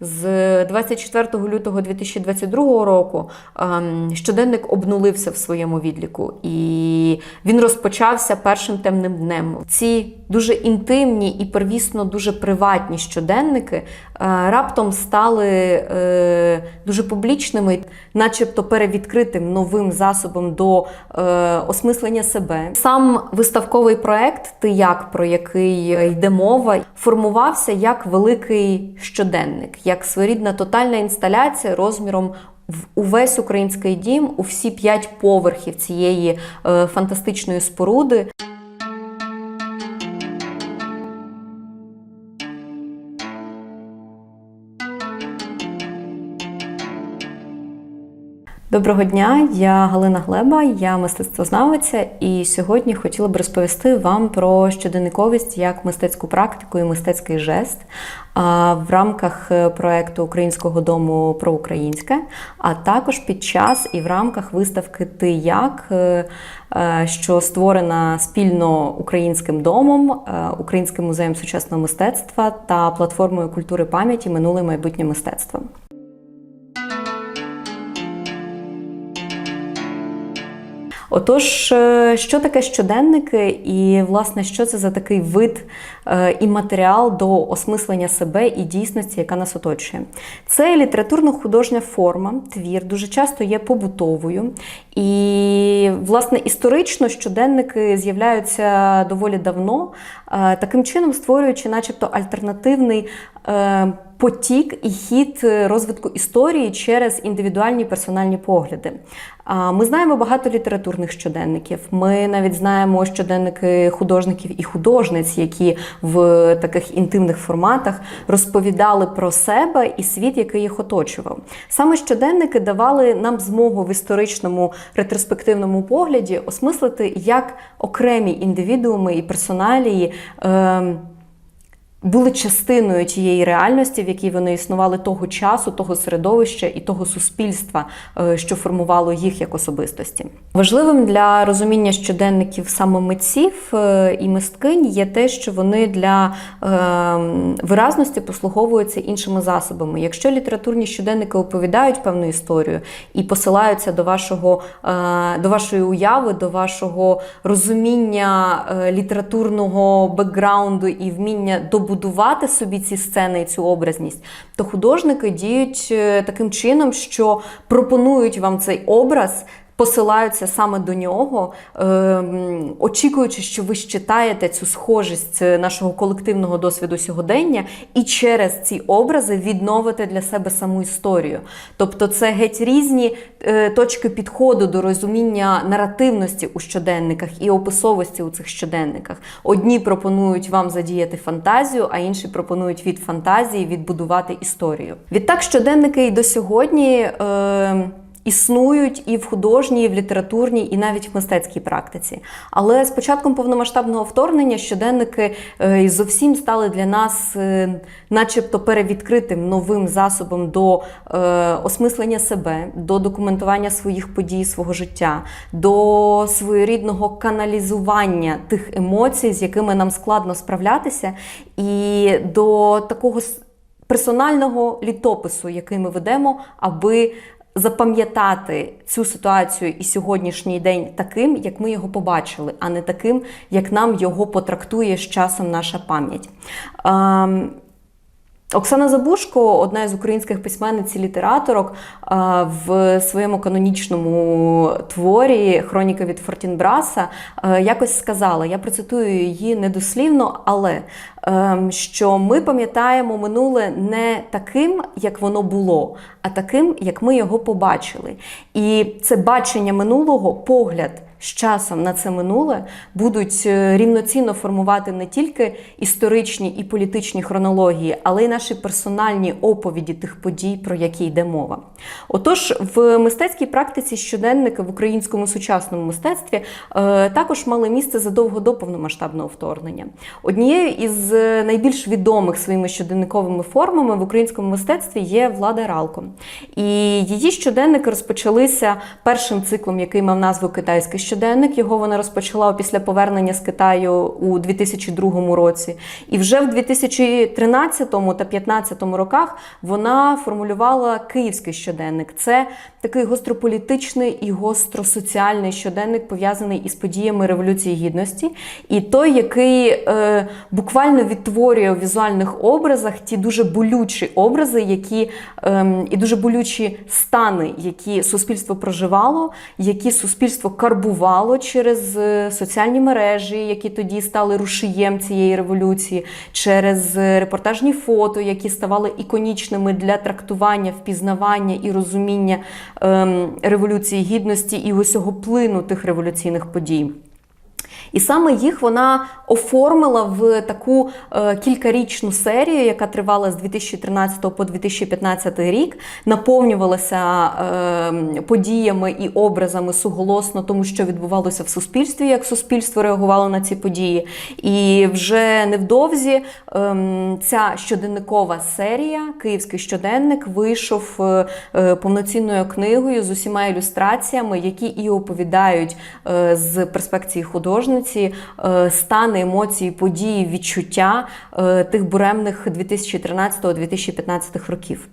З 24 лютого 2022 року ем, щоденник обнулився в своєму відліку, і він розпочався першим темним днем. Ці дуже інтимні і первісно дуже приватні щоденники е, раптом стали е, дуже публічними, начебто перевідкритим новим засобом до е, осмислення себе. Сам виставковий проект Ти як про який йде мова, формувався як великий щоденник, як своєрідна тотальна інсталяція розміром. Увесь український дім, у всі п'ять поверхів цієї е, фантастичної споруди. Доброго дня, я Галина Глеба, я мистецтвознавиця, і сьогодні хотіла б розповісти вам про щоденниковість як мистецьку практику і мистецький жест в рамках е, проекту Українського дому про українське, а також під час і в рамках виставки Ти як, е, е, що створена спільно українським домом, Українським музеєм сучасного мистецтва та платформою культури пам'яті Минуле майбутнє мистецтво. Отож, е, що таке щоденники, і власне, що це за такий вид і матеріал до осмислення себе і дійсності, яка нас оточує? Це літературно-художня форма, твір, дуже часто є побутовою. І, власне, історично щоденники з'являються доволі давно, е, таким чином створюючи, начебто, альтернативний. Потік і хід розвитку історії через індивідуальні персональні погляди. Ми знаємо багато літературних щоденників. Ми навіть знаємо щоденники художників і художниць, які в таких інтимних форматах розповідали про себе і світ, який їх оточував. Саме щоденники давали нам змогу в історичному ретроспективному погляді осмислити, як окремі індивідууми і персоналії. Е були частиною тієї реальності, в якій вони існували того часу, того середовища і того суспільства, е, що формувало їх як особистості. Важливим для розуміння щоденників саме митців е, і мисткинь є те, що вони для е, виразності послуговуються іншими засобами. Якщо літературні щоденники оповідають певну історію і посилаються до вашого до вашої уяви, до вашого розуміння літературного бекграунду і вміння до будувати собі ці сцени і цю образність, то художники діють е, таким чином, що пропонують вам цей образ. Посилаються саме до нього, е, очікуючи, що ви читаєте цю схожість нашого колективного досвіду сьогодення, і через ці образи відновите для себе саму історію. Тобто це геть різні е, точки підходу до розуміння наративності у щоденниках і описовості у цих щоденниках. Одні пропонують вам задіяти фантазію, а інші пропонують від фантазії відбудувати історію. Відтак, щоденники і до сьогодні. Е, Існують і в художній, і в літературній, і навіть в мистецькій практиці. Але з початком повномасштабного вторгнення щоденники е, зовсім стали для нас, е, начебто, перевідкритим новим засобом до е, осмислення себе, до документування своїх подій, свого життя, до своєрідного каналізування тих емоцій, з якими нам складно справлятися, і до такого персонального літопису, який ми ведемо, аби запам'ятати цю ситуацію і сьогоднішній день таким, як ми його побачили, а не таким, як нам його потрактує з часом наша пам'ять. Ем, Оксана Забушко, одна із українських письменниць і літераторок, в своєму канонічному творі Хроніка від Фортінбраса якось сказала: я процитую її недослівно, але ем, що ми пам'ятаємо минуле не таким, як воно було, а таким, як ми його побачили. І це бачення минулого, погляд з часом на це минуле будуть е, рівноцінно формувати не тільки історичні і політичні хронології, але й наші персональні оповіді тих подій, про які йде мова. Отож, в мистецькій практиці щоденники в українському сучасному мистецтві е, також мали місце задовго до повномасштабного вторгнення. Однією із е, найбільш відомих своїми щоденниковими формами в українському мистецтві є Влада Ралко. І її щоденники розпочалися першим циклом, який мав назву Китайське щоденник. Його вона розпочала після повернення з Китаю у 2002 році. І вже в 2013 та 2015 роках вона формулювала київський щоденник. Це такий гострополітичний і гостросоціальний щоденник, пов'язаний із подіями Революції Гідності, і той, який е, буквально відтворює у візуальних образах ті дуже болючі образи, які е, і дуже болючі стани, які суспільство проживало, які суспільство карбувало через е, соціальні мережі, які тоді стали рушієм цієї революції, через е, репортажні фото, які ставали іконічними для трактування, впізнавання і розуміння ем, революції гідності і усього плину тих революційних подій. І саме їх вона оформила в таку е, кількарічну серію, яка тривала з 2013 по 2015 рік, наповнювалася е, подіями і образами суголосно тому, що відбувалося в суспільстві, як суспільство реагувало на ці події. І вже невдовзі е, ця щоденникова серія, Київський щоденник, вийшов е, е, повноцінною книгою з усіма ілюстраціями, які і оповідають з перспекції художниці е, стани, емоції, події, відчуття е, тих буремних 2013-2015 років.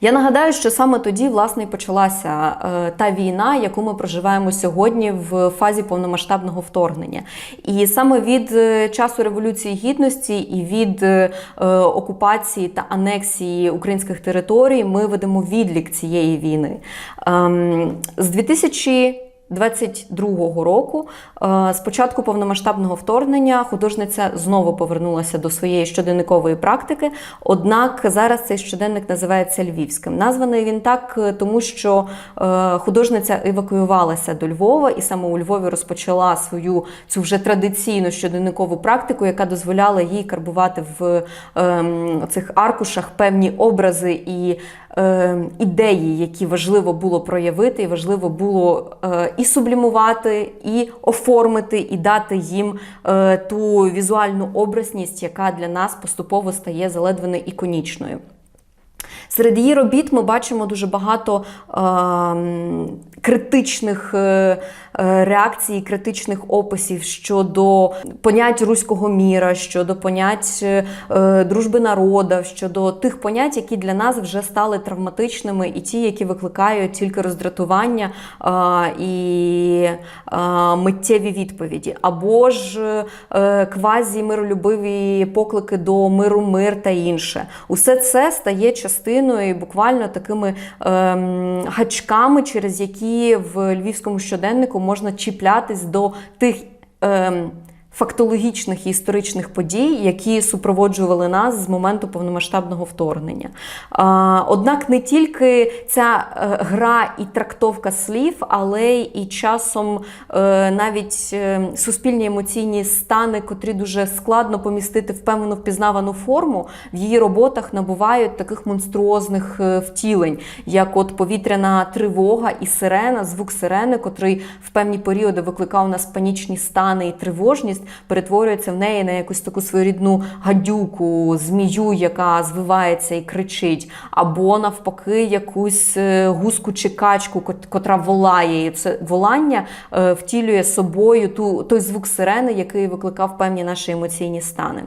Я нагадаю, що саме тоді власне і почалася е, та війна, яку ми проживаємо сьогодні в фазі повномасштабного вторгнення. І саме від часу Революції Гідності і від окупації та анексії українських територій ми ведемо відлік цієї війни. Ем, з 2000 22-го року, е, з початку повномасштабного вторгнення, художниця знову повернулася до своєї щоденникової практики. Однак зараз цей щоденник називається Львівським. Названий він так, е, тому що е, художниця евакуювалася до Львова і саме у Львові розпочала свою цю вже традиційну щоденникову практику, яка дозволяла їй карбувати в ем, цих аркушах певні образи і ідеї, які важливо було проявити, і важливо було е, і сублімувати, і оформити, і дати їм е, ту візуальну образність, яка для нас поступово стає заледве іконічною. Серед її робіт ми бачимо дуже багато е, критичних е, реакцій, критичних описів щодо понять руського міра, щодо понять е, дружби народів, щодо тих понять, які для нас вже стали травматичними, і ті, які викликають тільки роздратування е, і е, миттєві відповіді, або ж е, квазі миролюбиві поклики до миру, мир та інше. Усе це стає частиною і буквально такими ем, гачками, через які в львівському щоденнику можна чіплятись до тих. Ем, Фактологічних і історичних подій, які супроводжували нас з моменту повномасштабного вторгнення. Однак не тільки ця е, гра і трактовка слів, але і часом е, навіть е, суспільні емоційні стани, котрі дуже складно помістити в певну впізнавану форму, в її роботах набувають таких монструозних втілень, як от повітряна тривога і сирена, звук сирени, котрий в певні періоди викликав у нас панічні стани і тривожність перетворюється в неї на якусь таку своєрідну гадюку, змію, яка звивається і кричить, або навпаки, якусь е, гуску чи качку, котра волає. І це волання е, втілює собою ту, той звук сирени, який викликав певні наші емоційні стани.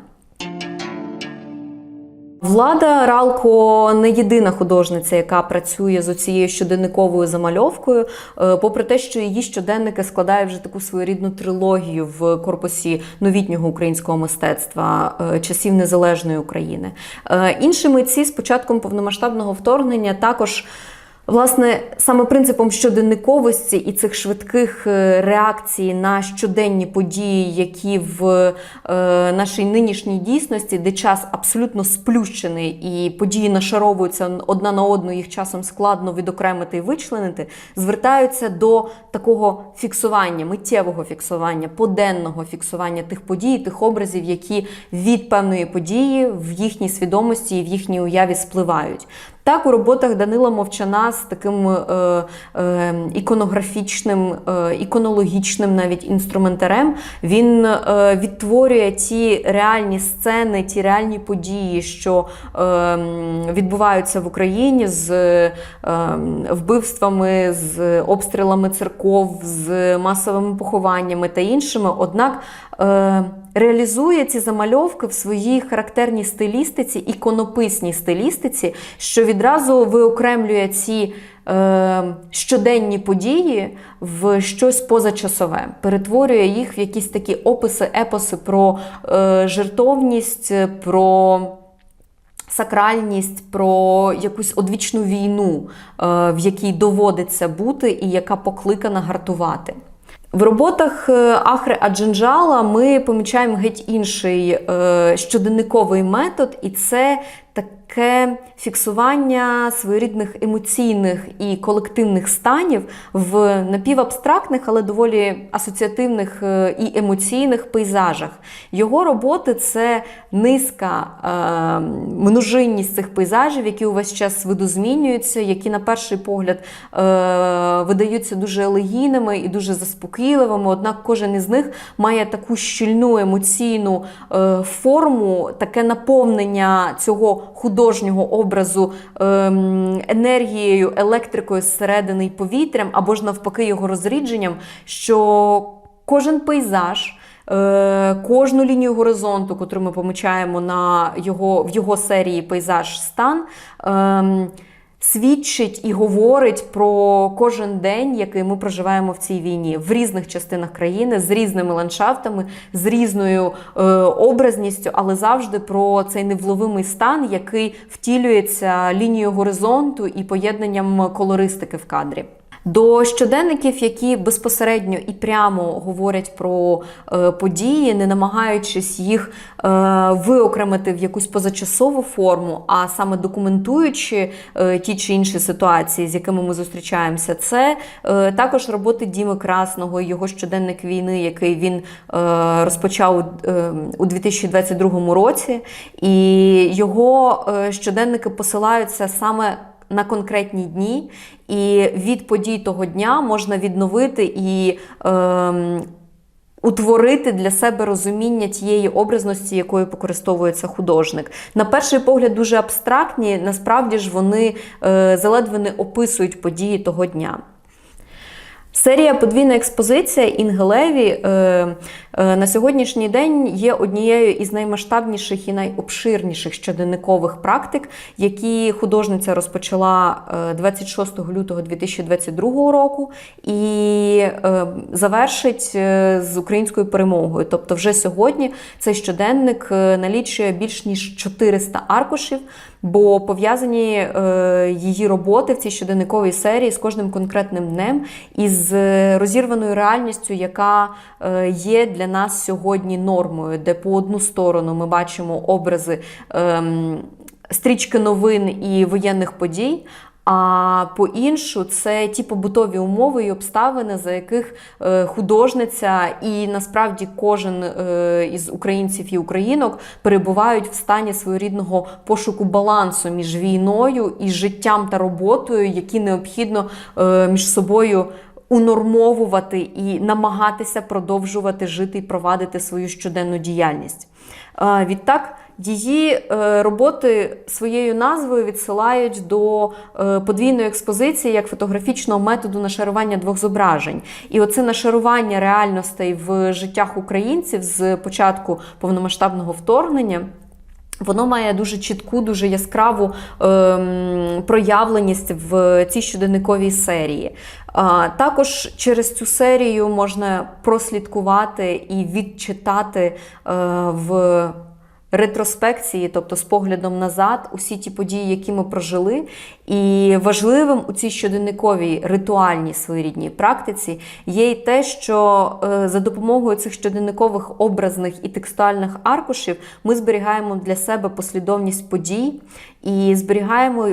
Влада Ралко не єдина художниця, яка працює з оцією щоденниковою замальовкою, е, попри те, що її щоденники складають вже таку своєрідну трилогію в корпусі новітнього українського мистецтва е, часів незалежної України. Е, інші митці з початком повномасштабного вторгнення також. Власне, саме принципом щоденниковості і цих швидких е, реакцій на щоденні події, які в е, нашій нинішній дійсності, де час абсолютно сплющений, і події нашаровуються одна на одну, їх часом складно відокремити і вичленити, звертаються до такого фіксування, миттєвого фіксування, поденного фіксування тих подій, тих образів, які від певної події в їхній свідомості і в їхній уяві спливають. Так, у роботах Данила Мовчана з таким е, е, іконографічним, е, іконологічним навіть інструментарем він е, відтворює ті реальні сцени, ті реальні події, що е, відбуваються в Україні з е, вбивствами, з обстрілами церков, з масовими похованнями та іншими. Однак е, реалізує ці замальовки в своїй характерній стилістиці, іконописній стилістиці, що відразу виокремлює ці е, щоденні події в щось позачасове, перетворює їх в якісь такі описи, епоси про е, жертовність, про. Сакральність про якусь одвічну війну, е, в якій доводиться бути, і яка покликана гартувати. В роботах е, Ахри Аджинджала ми помічаємо геть інший е, щоденниковий метод, і це таке фіксування своєрідних емоційних і колективних станів в напівабстрактних, але доволі асоціативних е, і емоційних пейзажах. Його роботи це низка е, множинність цих пейзажів, які увесь час видозмінюються, які на перший погляд е, видаються дуже елегійними і дуже заспокійливими. Однак кожен із них має таку щільну емоційну е, форму, таке наповнення цього художнього образу ем, енергією, електрикою зсередини і повітрям, або ж навпаки, його розрідженням, що кожен пейзаж. Е, кожну лінію горизонту, яку ми помічаємо на його, в його серії пейзаж стан, ем, свідчить і говорить про кожен день, який ми проживаємо в цій війні в різних частинах країни, з різними ландшафтами, з різною е, образністю, але завжди про цей невловимий стан, який втілюється лінією горизонту і поєднанням колористики в кадрі. До щоденників, які безпосередньо і прямо говорять про е, події, не намагаючись їх е, виокремити в якусь позачасову форму, а саме документуючи е, ті чи інші ситуації, з якими ми зустрічаємося, це також роботи Діми Красного, його щоденник війни, який він розпочав у 2022 році, і його щоденники посилаються саме на конкретні дні, і від подій того дня можна відновити і. Е, Утворити для себе розуміння тієї образності, якою використовується художник. На перший погляд, дуже абстрактні, насправді ж вони е, заледве не описують події того дня. Серія подвійна експозиція Інгелеві е, е, на сьогоднішній день є однією із наймасштабніших і найобширніших щоденникових практик, які художниця розпочала 26 е, лютого 2022 року і завершить з українською перемогою. Тобто, вже сьогодні цей щоденник налічує більш ніж 400 аркушів бо пов'язані е, її роботи в цій щоденниковій серії з кожним конкретним днем і з розірваною реальністю, яка е, є для нас сьогодні нормою, де по одну сторону ми бачимо образи. Е, Стрічки новин і воєнних подій, а по іншу це ті побутові умови і обставини, за яких е, художниця, і насправді кожен е, із українців і українок перебувають в стані своєрідного пошуку балансу між війною і життям та роботою, які необхідно е, між собою. Унормовувати і намагатися продовжувати жити і провадити свою щоденну діяльність. Відтак Її е, роботи своєю назвою відсилають до е, подвійної експозиції як фотографічного методу нашарування двох зображень. І оце нашарування реальностей в життях українців з початку повномасштабного вторгнення. Воно має дуже чітку, дуже яскраву ем, проявленість в цій щоденниковій серії. А, Також через цю серію можна прослідкувати і відчитати е, в ретроспекції, тобто з поглядом назад, усі ті події, які ми прожили. І важливим у цій щоденниковій ритуальній своєрідній практиці є й те, що е, за допомогою цих щоденникових образних і текстуальних аркушів ми зберігаємо для себе послідовність подій і зберігаємо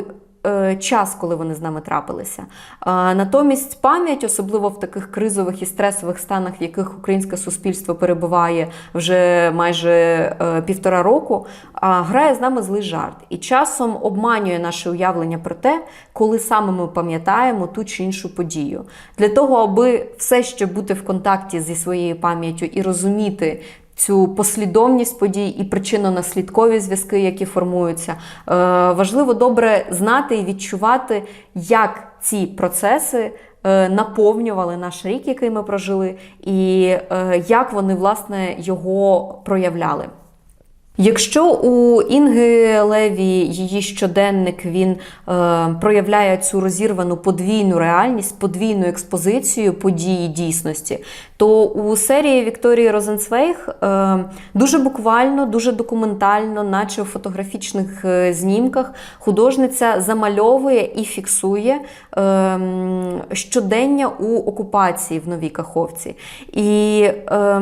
час, коли вони з нами трапилися. Натомість пам'ять, особливо в таких кризових і стресових станах, в яких українське суспільство перебуває вже майже е, півтора року, грає з нами злий жарт і часом обманює наше уявлення про те, коли саме ми пам'ятаємо ту чи іншу подію. Для того, аби все ще бути в контакті зі своєю пам'яттю і розуміти. Цю послідовність подій і причинно-наслідкові зв'язки, які формуються, е, важливо добре знати і відчувати, як ці процеси е, наповнювали наш рік, який ми прожили, і е, як вони власне його проявляли. Якщо у Інги Леві її щоденник він е, проявляє цю розірвану подвійну реальність, подвійну експозицію події дійсності, то у серії Вікторії Розенцвейх е, дуже буквально, дуже документально, наче у фотографічних е, знімках, художниця замальовує і фіксує е, щодення у окупації в Новій Каховці. І е,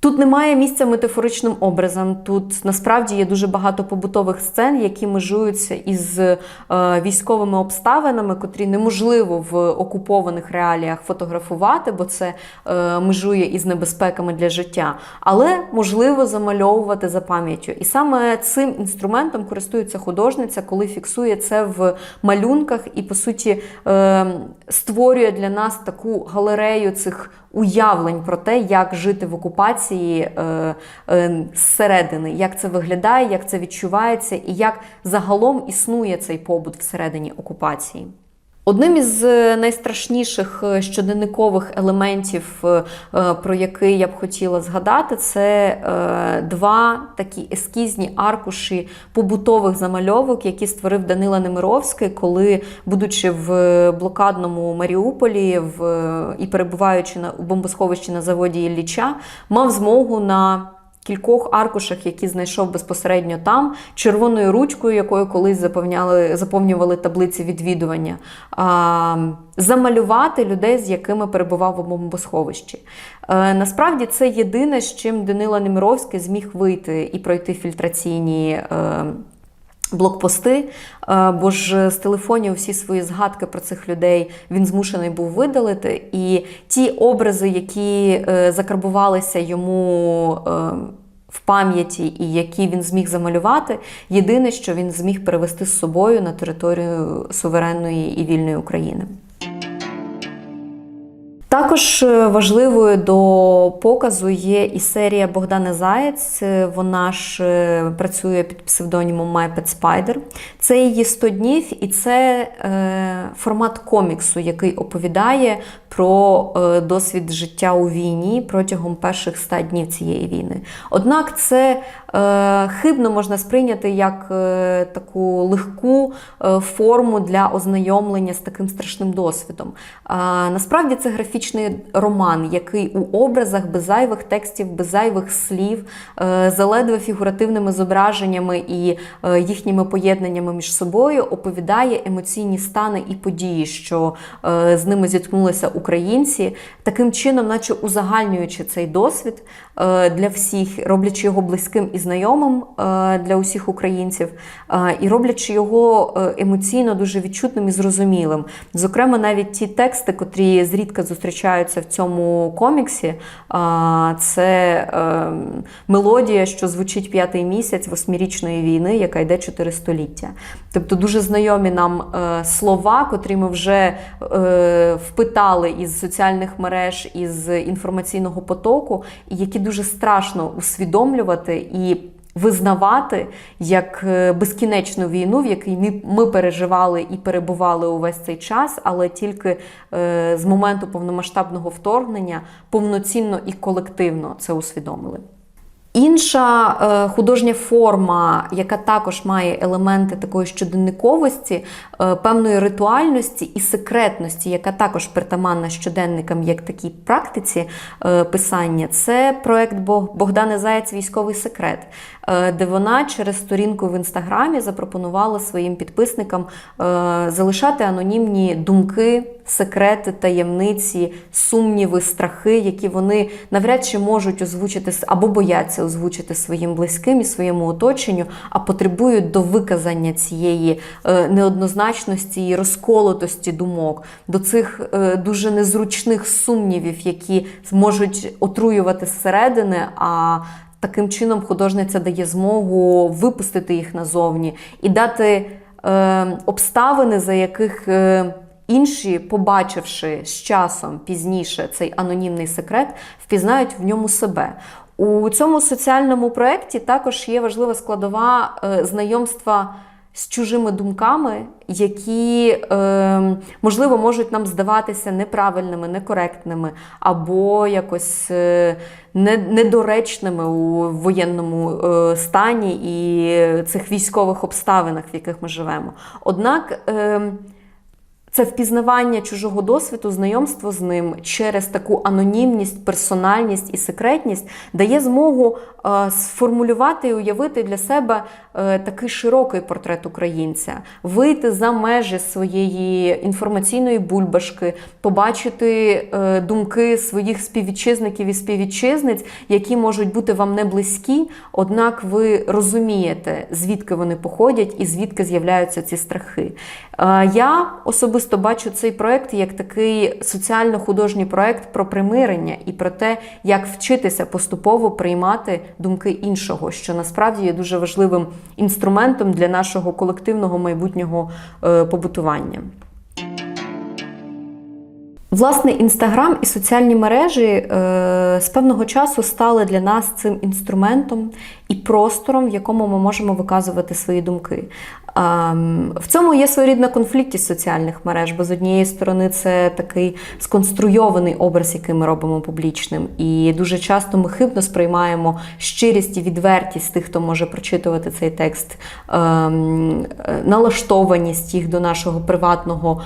Тут немає місця метафоричним образам. Тут насправді є дуже багато побутових сцен, які межуються із е, військовими обставинами, котрі неможливо в окупованих реаліях фотографувати, бо це е, межує із небезпеками для життя. Але можливо замальовувати за пам'яттю. І саме цим інструментом користується художниця, коли фіксує це в малюнках і, по суті, е, створює для нас таку галерею цих уявлень про те, як жити в окупації е, е, зсередини, як це виглядає, як це відчувається, і як загалом існує цей побут всередині окупації. Одним із е, найстрашніших е, щоденникових елементів, е, про який я б хотіла згадати, це два такі ескізні аркуші побутових замальовок, які створив Данила Немировський, коли, будучи в блокадному Маріуполі в, і перебуваючи на бомбосховищі на заводі Ілліча, мав змогу на кількох аркушах, які знайшов безпосередньо там, червоною ручкою, якою колись заповняли, заповнювали таблиці відвідування, а, замалювати людей, з якими перебував у бомбосховищі. Е, насправді це єдине, з чим Данила Немировський зміг вийти і пройти фільтраційні. Е, Блокпости, е, бо ж з телефонів всі свої згадки про цих людей він змушений був видалити. І ті образи, які е, закарбувалися йому е, в пам'яті і які він зміг замалювати, єдине, що він зміг перевести з собою на територію суверенної і вільної України. Також е, важливою до показу є і серія Богдани Заєць. Е, Вона ж е, працює під псевдонімом My Pet Spider. Це її 100 днів, і це формат коміксу, який оповідає про досвід життя у війні протягом перших 100 днів цієї війни. Однак це хибно можна сприйняти як е, таку легку е, форму для ознайомлення з таким страшним досвідом. Насправді це графічний роман, який у образах без зайвих текстів, без зайвих слів, е, заледве фігуративними зображеннями і е, їхніми поєднаннями між собою оповідає емоційні стани і події, що е, з ними зіткнулися українці, таким чином, наче узагальнюючи цей досвід е, для всіх, роблячи його близьким і знайомим е, для усіх українців, е, і роблячи його е, емоційно дуже відчутним і зрозумілим. Зокрема, навіть ті тексти, котрі зрідка зустрічаються в цьому коміксі, е, це е, мелодія, що звучить п'ятий місяць восьмирічної війни, яка йде чотири століття. Тобто дуже знайомі нам е, слова, котрі ми вже е, впитали із соціальних мереж, із інформаційного потоку, і які дуже страшно усвідомлювати і. Визнавати як е, безкінечну війну, в якій ми, ми переживали і перебували увесь цей час, але тільки е, з моменту повномасштабного вторгнення повноцінно і колективно це усвідомили. Інша е, художня форма, яка також має елементи такої щоденниковості, е, певної ритуальності і секретності, яка також притаманна щоденникам як такій практиці е, писання, це проект Бо- Заяць Військовий секрет. Е, де вона через сторінку в інстаграмі запропонувала своїм підписникам е, залишати анонімні думки, секрети, таємниці, сумніви, страхи, які вони навряд чи можуть озвучити або бояться озвучити своїм близьким і своєму оточенню, а потребують до виказання цієї е, неоднозначності і розколотості думок, до цих дуже незручних сумнівів, які можуть отруювати зсередини. а Таким чином художниця дає змогу випустити їх назовні і дати е, обставини, за яких е, інші, побачивши з часом пізніше цей анонімний секрет, впізнають в ньому себе. У цьому соціальному проєкті також є важлива складова е, знайомства з чужими думками, які, е, можливо, можуть нам здаватися неправильними, некоректними або якось е, не- недоречними у воєнному е, стані і цих військових обставинах, в яких ми живемо. Однак. Е, це впізнавання чужого досвіду, знайомство з ним через таку анонімність, персональність і секретність дає змогу е, сформулювати і уявити для себе е, такий широкий портрет українця, вийти за межі своєї інформаційної бульбашки, побачити е, думки своїх співвітчизників і співвітчизниць, які можуть бути вам не близькі, однак ви розумієте, звідки вони походять і звідки з'являються ці страхи. Я особисто бачу цей проект як такий соціально-художній проект про примирення і про те, як вчитися поступово приймати думки іншого, що насправді є дуже важливим інструментом для нашого колективного майбутнього е, побутування. Власне, інстаграм і соціальні мережі е, з певного часу стали для нас цим інструментом і простором, в якому ми можемо виказувати свої думки. Ем, в цьому є своєрідна конфліктність соціальних мереж, бо з однієї сторони це такий сконструйований образ, який ми робимо публічним. І дуже часто ми хибно сприймаємо щирість і відвертість тих, хто може прочитувати цей текст, ем, е, налаштованість їх до нашого приватного.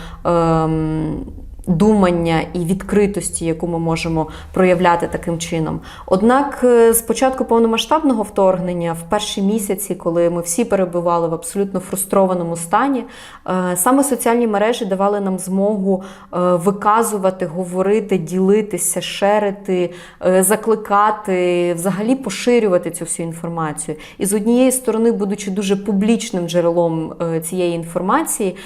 Думання і відкритості, яку ми можемо проявляти таким чином. Однак, е, з початку повномасштабного вторгнення, в перші місяці, коли ми всі перебували в абсолютно фрустрованому стані, е, саме соціальні мережі давали нам змогу е, виказувати, говорити, ділитися, шерити, закликати, взагалі поширювати цю всю інформацію. І з однієї сторони, будучи дуже публічним джерелом цієї інформації,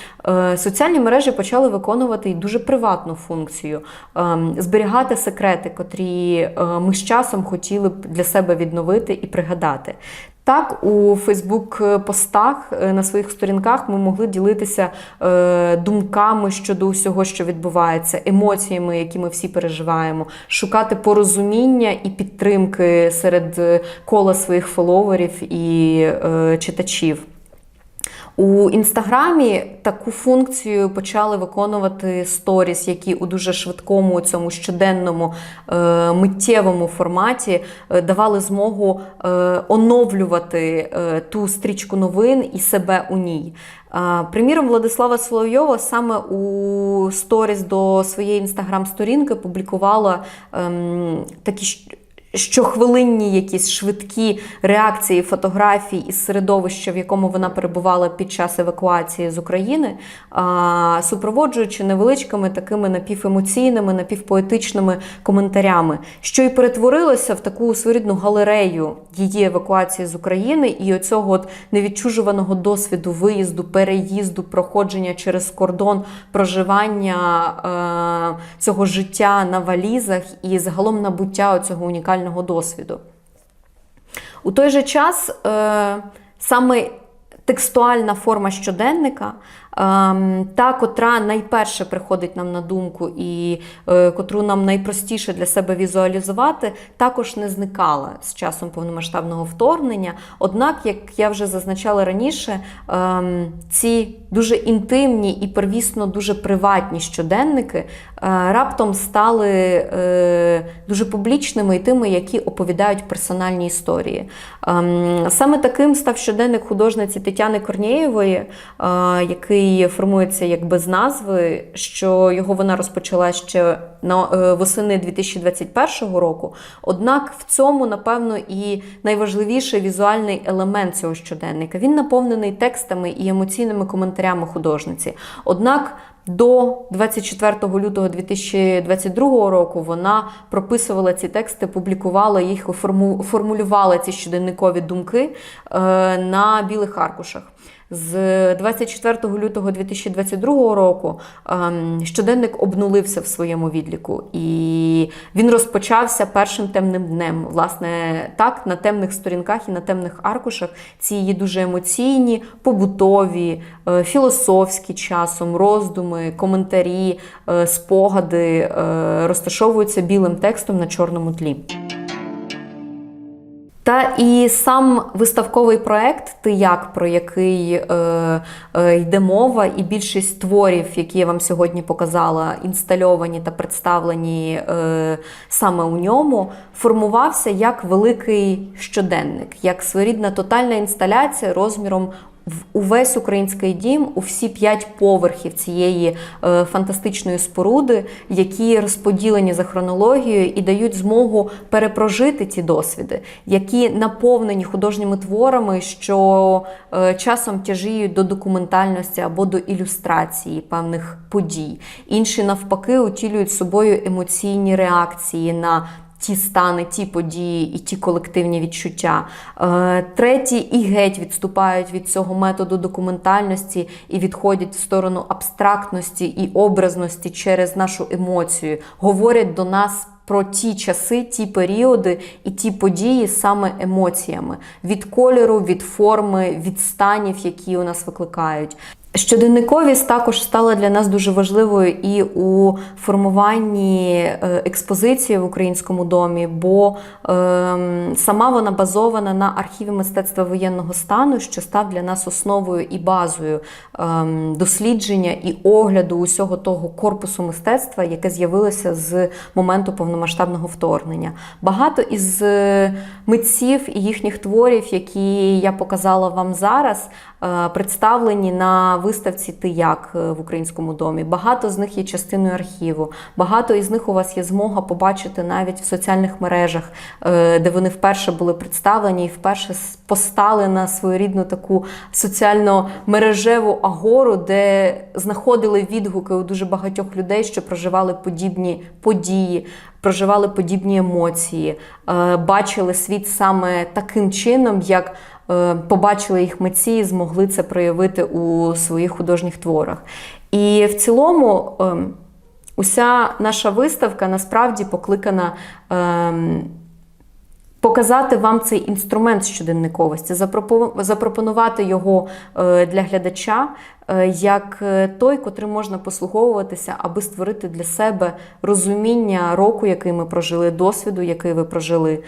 соціальні мережі почали виконувати і дуже приватну функцію ем, зберігати секрети, котрі е, ми з часом хотіли б для себе відновити і пригадати. Так, у Фейсбук-постах е, на своїх сторінках ми могли ділитися е, думками щодо усього, що відбувається, емоціями, які ми всі переживаємо, шукати порозуміння і підтримки серед кола своїх фоловерів і читачів. У інстаграмі таку функцію почали виконувати сторіс, які у дуже швидкому цьому щоденному е, миттєвому форматі е, давали змогу е, оновлювати е, ту стрічку новин і себе у ній. Е, Приміром, Владислава Соловйова саме у сторіс до своєї інстаграм-сторінки публікувала ем, такі щохвилинні якісь швидкі реакції, фотографій із середовища, в якому вона перебувала під час евакуації з України, супроводжуючи невеличкими такими напівемоційними, напівпоетичними коментарями, що і перетворилося в таку своєрідну галерею її евакуації з України і оцього от невідчужуваного досвіду виїзду, переїзду, проходження через кордон, проживання цього життя на валізах і загалом набуття цього унікального досвіду. У той же час е, саме текстуальна форма щоденника, та, котра найперше приходить нам на думку і е, котру нам найпростіше для себе візуалізувати, також не зникала з часом повномасштабного вторгнення. Однак, як я вже зазначала раніше, ем, ці дуже інтимні і первісно дуже приватні щоденники е, раптом стали е, дуже публічними і тими, які оповідають персональні історії. Ем, Саме таким став щоденник художниці Тетяни Корнієвої, е, який формується якби з назви, що його вона розпочала ще на е, восени 2021 року. Однак в цьому, напевно, і найважливіший візуальний елемент цього щоденника. Він наповнений текстами і емоційними коментарями художниці. Однак до 24 лютого 2022 року вона прописувала ці тексти, публікувала їх, формулювала ці щоденникові думки е, на білих аркушах. З 24 лютого 2022 року ем, щоденник обнулився в своєму відліку, і він розпочався першим темним днем. Власне, так, на темних сторінках і на темних аркушах ці її дуже емоційні, побутові, е, філософські часом, роздуми, коментарі, е, спогади е, розташовуються білим текстом на чорному тлі. Та і сам виставковий проект, ти як про який е, е, йде мова, і більшість творів, які я вам сьогодні показала, інстальовані та представлені е, саме у ньому, формувався як великий щоденник, як своєрідна тотальна інсталяція розміром увесь український дім, у всі п'ять поверхів цієї е, фантастичної споруди, які розподілені за хронологією і дають змогу перепрожити ті досвіди, які наповнені художніми творами, що е, часом тяжіють до документальності або до ілюстрації певних подій. Інші навпаки утілюють собою емоційні реакції на ті стани, ті події і ті колективні відчуття. Е, Треті і геть відступають від цього методу документальності і відходять в сторону абстрактності і образності через нашу емоцію, говорять до нас. Про ті часи, ті періоди і ті події саме емоціями від кольору, від форми, від станів, які у нас викликають. Щоденниковість також стала для нас дуже важливою і у формуванні е, експозиції в українському домі, бо ем, сама вона базована на архіві мистецтва воєнного стану, що став для нас основою і базою ем, дослідження і огляду усього того корпусу мистецтва, яке з'явилося з моменту повномасштабного вторгнення. Багато із е, митців і їхніх творів, які я показала вам зараз, представлені на виставці Ти як е, в українському домі. Багато з них є частиною архіву. Багато із них у вас є змога побачити навіть в соціальних мережах, е, де вони вперше були представлені і вперше постали на своєрідну таку соціально-мережеву агору, де знаходили відгуки у дуже багатьох людей, що проживали подібні події, проживали подібні емоції, е, бачили світ саме таким чином, як е, побачили їх митці і змогли це проявити у своїх художніх творах. І в цілому ем, уся наша виставка насправді покликана. ем, Показати вам цей інструмент щоденниковості, запропонувати його е, для глядача е, як е, той, котрим можна послуговуватися, аби створити для себе розуміння року, який ми прожили, досвіду, який ви прожили.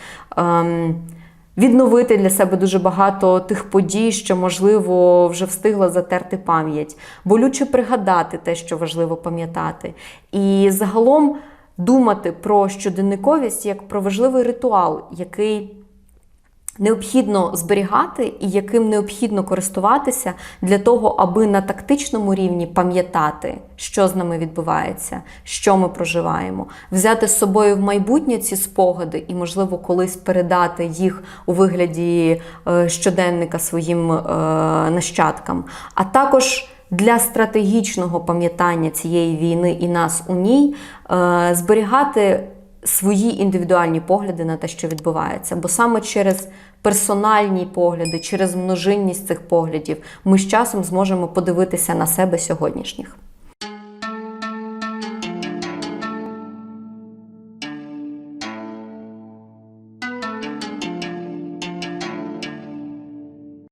Відновити для себе дуже багато тих подій, що, можливо, вже встигла затерти пам'ять, болюче пригадати те, що важливо пам'ятати. І загалом думати про щоденниковість як про важливий ритуал, який необхідно зберігати і яким необхідно користуватися для того, аби на тактичному рівні пам'ятати, що з нами відбувається, що ми проживаємо, взяти з собою в майбутнє ці спогади і, можливо, колись передати їх у вигляді е, щоденника своїм е, нащадкам, а також для стратегічного пам'ятання цієї війни і нас у ній е, зберігати свої індивідуальні погляди на те, що відбувається. Бо саме через персональні погляди, через множинність цих поглядів, ми з часом зможемо подивитися на себе сьогоднішніх.